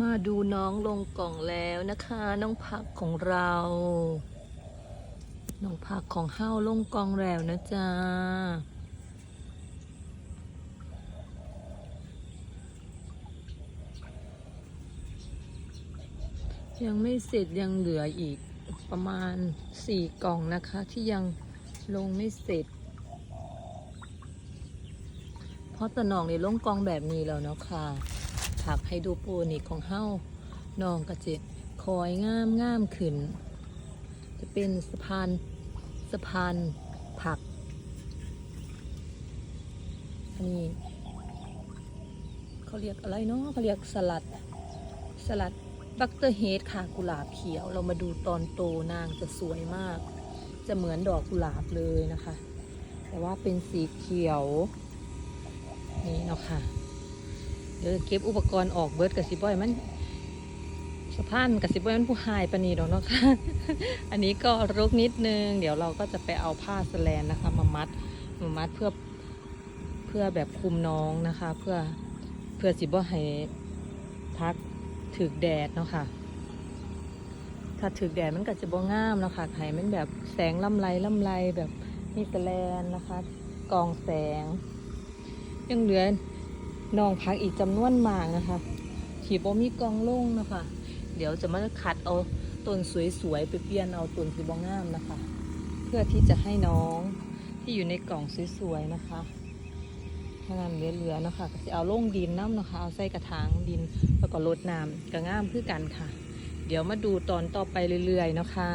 มาดูน้องลงกล่องแล้วนะคะ น้องผักของเรา น้องผักของเฮ้าลงกล่องแล้วนะจ๊ะยังไม่เสร็จยังเหลืออีกประมาณสี่กล่องนะคะ ที่ยังลงไม่เสร็จ เพราะตะนองในลงกล่องแบบนี้แล้วเนาะค่ะ ผักให้ดูโปรนิกของเฮ้านองกระเจคอยงามงามขึ้น จะเป็นสะพานสะพานผัก อันนี้เขาเรียกอะไรเนาะเขาเรียกสลัด สลัดบักเตอร์เฮดค่ะกุหลาบเขียว เรามาดูตอนโตนางจะสวยมาก จะเหมือนดอกกุหลาบเลยนะคะ แต่ว่าเป็นสีเขียว นี่เนาะค่ะ เดี๋ยวเก็บอุปกรณ์ออกเบิร์ดกับสิบอยมันสะพานกับสิบอยมันผู้หายปนนีดอกเนาะค่ะอันนี้ก็รกนิดนึง เดี๋ยวเราก็จะไปเอาผ้าสแลนนะคะ มามัดมามัดเพื่อเพื่อแบบคุมน้องนะคะ เพื่อเพื่อสิบอยให้พักถึกแดดเนาะค่ะถ้าถึกแดดมันก็จะบ่งามเนาะค่ะไห้มันแบบแสงล่ำไรล่ำไรแบบมีสแลนนะคะ กองแสง ยังเหลือ น้องพักอีกจำนวนมากนะคะที่บ่มีกองลงนะคะ เดี๋ยวจะมาคัดเอาต้นสวยๆไปเปลี่ยนเอาต้นที่บ่งามนะคะ เพื่อที่จะให้น้องที่อยู่ในกล่องสวยๆนะคะถ้านั้นเหลือๆนะคะก็จะเอาลงดินน้ำนะคะเอาใส่กระถางดินแล้วก็รดน้ำก็งามคือกันค่ะ เดี๋ยวมาดูตอนต่อไปเรื่อยๆนะคะ